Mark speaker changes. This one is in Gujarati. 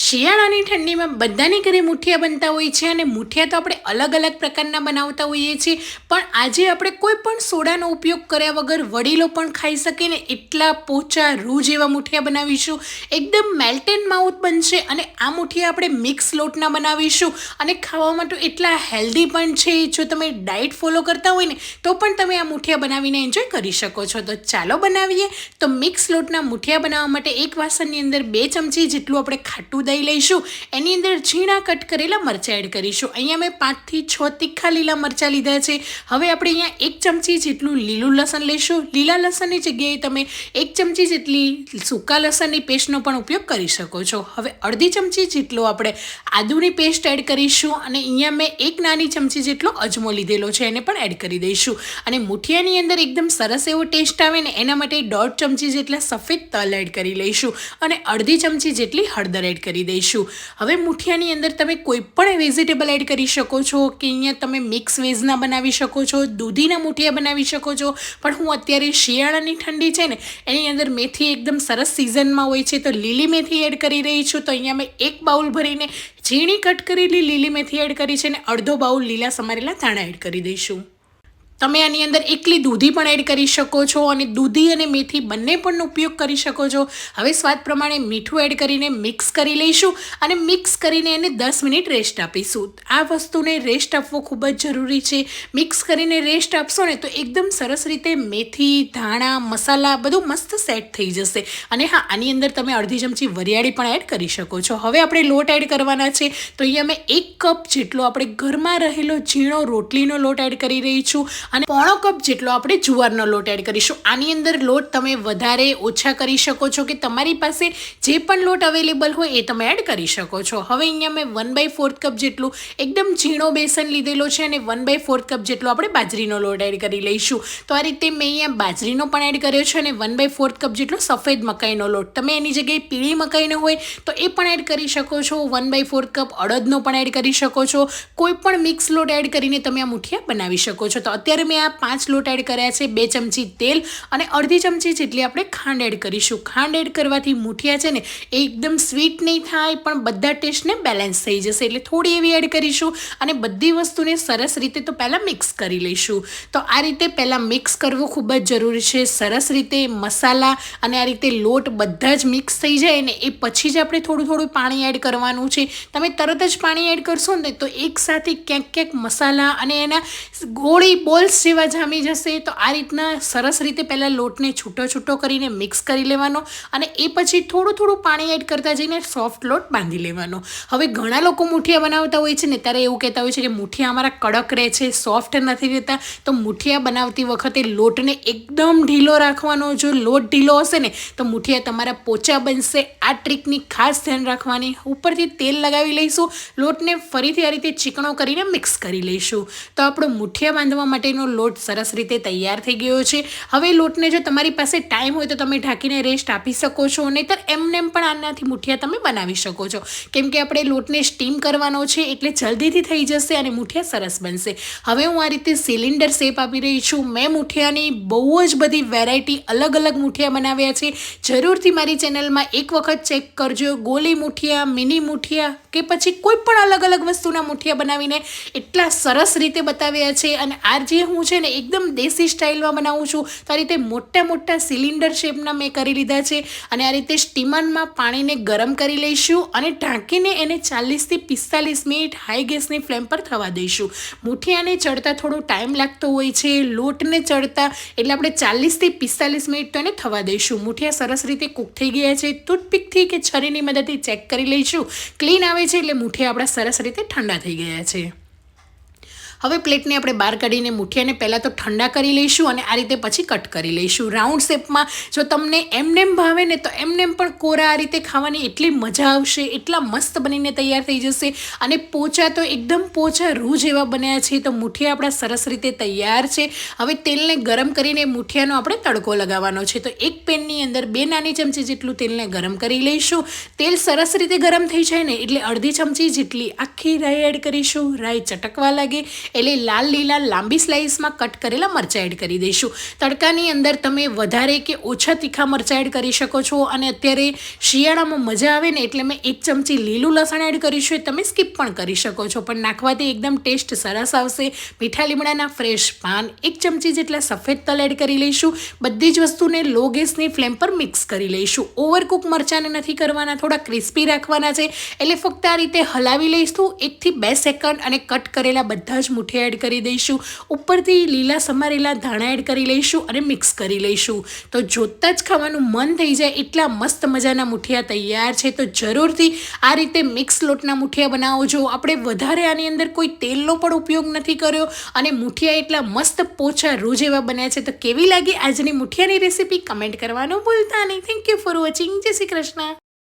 Speaker 1: શિયાળાની ઠંડીમાં બધાની ઘરે મુઠિયા બનતા હોય છે અને મુઠિયા તો આપણે અલગ અલગ પ્રકારના બનાવતા હોઈએ છીએ. પણ આજે આપણે કોઈ પણ સોડાનો ઉપયોગ કર્યા વગર વડીલો પણ ખાઈ શકે ને એટલા પોચા રૂ જેવા મુઠિયા બનાવીશું. એકદમ મેલ્ટેન માઉથ બનશે અને આ મુઠિયા આપણે મિક્સ લોટના બનાવીશું. અને ખાવામાં તો એટલા હેલ્ધી પણ છે, જો તમે ડાયટ ફોલો કરતા હોય ને, તો પણ તમે આ મુઠિયા બનાવીને એન્જોય કરી શકો છો. તો ચાલો બનાવીએ. તો મિક્સ લોટના મુઠિયા બનાવવા માટે એક વાસણની અંદર બે ચમચી જેટલું આપણે ખાટું દહીં લઈશું. એની અંદર ઝીણા કટ કરેલા મરચાં એડ કરીશું. અહીંયા મેં પાંચથી છ તીખા લીલા મરચાં લીધા છે. હવે આપણે અહીંયા એક ચમચી જેટલું લીલું લસણ લઈશું. લીલા લસણની જગ્યાએ તમે એક ચમચી જેટલી સૂકા લસણની પેસ્ટનો પણ ઉપયોગ કરી શકો છો. હવે અડધી ચમચી જેટલો આપણે આદુની પેસ્ટ એડ કરીશું અને અહીંયા મેં એક નાની ચમચી જેટલો અજમો લીધેલો છે, એને પણ એડ કરી દઈશું. અને મુઠિયાની અંદર એકદમ સરસ એવો ટેસ્ટ આવે ને, એના માટે દોઢ ચમચી જેટલા સફેદ તલ એડ કરી લઈશું. અને અડધી ચમચી જેટલી હળદર એડ કરી દઈશું. હવે મુઠિયાની અંદર તમે કોઈ પણ વેજીટેબલ એડ કરી શકો છો કે અહીંયા તમે મિક્સ વેજના બનાવી શકો છો, દૂધીના મુઠિયા બનાવી શકો છો. પણ હું અત્યારે શિયાળાની ઠંડી છે ને, એની અંદર મેથી એકદમ સરસ સિઝનમાં હોય છે. તો લીલી મેથી એડ કરી રહી છું. તો અહીંયા મેં એક બાઉલ ભરીને ઝીણી કટ કરેલી લીલી મેથી એડ કરી છે અને અડધો બાઉલ લીલા સમારેલા ધાણા એડ કરી દઈશું. તમે આની અંદર એકલી દૂધી પણ એડ કરી શકો છો અને દૂધી અને મેથી બંને પણ ઉપયોગ કરી શકો છો. હવે સ્વાદ પ્રમાણે મીઠું એડ કરીને મિક્સ કરી લઈશું અને મિક્સ કરીને એને દસ મિનિટ રેસ્ટ આપીશું. આ વસ્તુને રેસ્ટ આપવો ખૂબ જ જરૂરી છે. મિક્સ કરીને રેસ્ટ આપશો ને તો એકદમ સરસ રીતે મેથી, ધાણા, મસાલા બધું મસ્ત સેટ થઈ જશે. અને હા, આની અંદર તમે અડધી ચમચી વરિયાળી પણ એડ કરી શકો છો. હવે આપણે લોટ એડ કરવાના છે. તો અહીંયા મેં એક કપ જેટલો આપણે ઘરમાં રહેલો ઝીણો રોટલીનો લોટ એડ કરી રહી છું. અને પોણો કપ જેટલો આપણે જુવારનો લોટ એડ કરીશું. આની અંદર લોટ તમે વધારે ઓછા કરી શકો છો કે તમારી પાસે જે પણ લોટ અવેલેબલ હોય એ તમે એડ કરી શકો છો. હવે અહીંયા મેં વન બાય ફોર્થ કપ જેટલું એકદમ ઝીણો બેસન લીધેલો છે અને વન બાય ફોર્થ કપ જેટલો આપણે બાજરીનો લોટ એડ કરી લઈશું. તો આ રીતે મેં અહીંયા બાજરીનો પણ એડ કર્યો છે અને વન બાય ફોર્થ કપ જેટલો સફેદ મકાઈનો લોટ. તમે એની જગ્યાએ પીળી મકાઈનો હોય તો એ પણ એડ કરી શકો છો. વન બાય ફોર્થ કપ અડદનો પણ એડ કરી શકો છો. કોઈ પણ મિક્સ લોટ એડ કરીને તમે આ મુઠિયા બનાવી શકો છો. તો અત્યારે મેં આ પાંચ લોટ એડ કર્યા છે, બે ચમચી તેલ અને અડધી ચમચી જેટલી આપણે ખાંડ એડ કરીશું. ખાંડ એડ કરવાથી મૂઠિયા છે ને, એ એકદમ સ્વીટ નહીં થાય, પણ બધા ટેસ્ટને બેલેન્સ થઈ જશે. એટલે થોડી એવી એડ કરીશું અને બધી વસ્તુને સરસ રીતે તો પહેલાં મિક્સ કરી લઈશું. તો આ રીતે પહેલાં મિક્સ કરવું ખૂબ જ જરૂરી છે. સરસ રીતે મસાલા અને આ રીતે લોટ બધા જ મિક્સ થઈ જાય ને, એ પછી જ આપણે થોડું થોડું પાણી એડ કરવાનું છે. તમે તરત જ પાણી એડ કરશો ને, તો એકસાથે ક્યાંક ક્યાંક મસાલા અને એના ગોળી બોલ્સ જેવા જામી જશે તો આ રીતના સરસ રીતે પહેલાં લોટને છૂટો છૂટો કરીને મિક્સ કરી લેવાનો અને એ પછી થોડું થોડું પાણી એડ કરતા જઈને સોફ્ટ લોટ બાંધી લેવાનો. હવે ઘણા લોકો મુઠિયા બનાવતા હોય છે ને ત્યારે એવું કહેતા હોય છે કે મુઠિયા અમારા કડક રહે છે સોફ્ટ નથી રહેતા, તો મુઠિયા બનાવતી વખતે લોટને એકદમ ઢીલો રાખવાનો. જો લોટ ઢીલો હશે ને, તો મુઠિયા તમારા પોચા બનશે. આ ટ્રીકની ખાસ ધ્યાન રાખવાની. ઉપરથી તેલ લગાવી લઈશું. લોટને ફરીથી આ રીતે ચીકણો કરીને મિક્સ કરી લઈશું. તો આપણો મુઠિયા બાંધવા માટેનો લોટ સરસ રીતે તૈયાર થઈ ગયો છે. હવે લોટને જો તમારી પાસે ટાઈમ હોય તો તમે ઢાંકીને રેસ્ટ આપી શકો છો નહીંતર એમનેમ પણ આનાથી મુઠિયા તમે બનાવી શકો છો. કેમ કે આપણે લોટને સ્ટીમ કરવાનો છે એટલે જલ્દીથી થઈ જશે અને મુઠિયા સરસ બનશે. હવે હું આ રીતે સિલિન્ડર શેપ આપી રહી છું. મેં મુઠિયાની બહુ જ બધી વેરાયટી અલગ અલગ મુઠિયા બનાવ્યા છે. જરૂરથી મારી ચેનલમાં એક વખત ચેક કરજો. ગોલી મુઠિયા, મિની મુઠિયા કે પછી કોઈ પણ અલગ અલગ વસ્તુના મુઠિયા બનાવીને એટલા સરસ રીતે બતાવ્યા છે. અને આ જે હું છે ને એકદમ દેશી સ્ટાઇલમાં બનાવું છું. તો આ રીતે મોટા મોટા સિલિન્ડર શેપના મેં કરી લીધા છે અને આ રીતે સ્ટીમરમાં પાણીને ગરમ કરી લઈશું અને ઢાંકીને એને ચાલીસથી પિસ્તાલીસ મિનિટ હાઈ ગેસની ફ્લેમ પર થવા દઈશું. મુઠિયાને ચડતા થોડો ટાઈમ લાગતો હોય છે, લોટને ચડતા એટલે આપણે ચાલીસથી પિસ્તાલીસ મિનિટ તો એને થવા દઈશું. મુઠિયા સરસ રીતે કૂક થઈ ગયા છે. ટૂથપીકથી કે છરીની મદદથી ચેક કરી લઈશું. ક્લીન આવે છે એટલે મુઠિયા આપણા સરસ રીતે ઠંડા થઈ ગયા છે. હવે પ્લેટને આપણે બહાર કાઢીને મૂઠિયાને પહેલાં તો ઠંડા કરી લઈશું અને આ રીતે પછી કટ કરી લઈશું. રાઉન્ડ શેપમાં જો તમને એમનેમ ભાવે ને તો એમનેમ પણ કોરા આ રીતે ખાવાની એટલી મજા આવશે, એટલા મસ્ત બનીને તૈયાર થઈ જશે અને પોચા તો એકદમ પોચા રૂ જેવા બન્યા છે તો મૂઠિયા આપણા સરસ રીતે તૈયાર છે. હવે તેલને ગરમ કરીને મૂઠિયાનો આપણે તડકો લગાવવાનો છે. તો એક પેનની અંદર બે નાની ચમચી જેટલું તેલને ગરમ કરી લઈશું. તેલ સરસ રીતે ગરમ થઈ જાય ને એટલે અડધી ચમચી જેટલી આખી રાઈ એડ કરીશું. રાઈ ચટકવા લાગે. એટલે લાલ લીલા લાંબી સ્લાઇસમાં કટ કરેલા મરચાં એડ કરી દઈશું. તડકાની અંદર તમે વધારે કે ઓછા તીખા મરચાં એડ કરી શકો છો અને અત્યારે શિયાળામાં મજા આવે ને એટલે મેં એક ચમચી લીલું લસણ એડ કરીશું એ તમે સ્કીપ પણ કરી શકો છો. પણ નાખવાથી એકદમ ટેસ્ટ સરસ આવશે. મીઠા લીમડાના ફ્રેશ પાન એક ચમચી જેટલા સફેદ તલ એડ કરી લઈશું. બધી જ વસ્તુને લો ગેસની ફ્લેમ પર મિક્સ કરી લઈશું. ઓવરકુક મરચાંને નથી કરવાના, થોડા ક્રિસ્પી રાખવાના છે. એટલે ફક્ત આ રીતે હલાવી લઈશું. એકથી બે સેકન્ડ અને કટ કરેલા બધા જ મુઠ્ઠી એડ કરી દઈશું. ઉપરથી લીલા સમારેલા ધાણા એડ કરી લઈશું અને મિક્સ કરી લઈશું. તો જોતાં જ ખાવાનું મન થઈ જાય એટલા મસ્ત મજાના મુઠિયા તૈયાર છે. તો જરૂરથી આ રીતે મિક્સ લોટના મુઠિયા બનાવો. જો આપણે વધારે આની અંદર કોઈ તેલનો પણ ઉપયોગ નથી કર્યો અને મુઠિયા એટલા મસ્ત પોચા રોજ એવા બન્યા છે, તો કેવી લાગી આજની મુઠિયાની રેસીપી કમેન્ટ કરવાનું ભૂલતા નહીં. થેન્ક યુ ફોર વોચિંગ જય શ્રી કૃષ્ણ.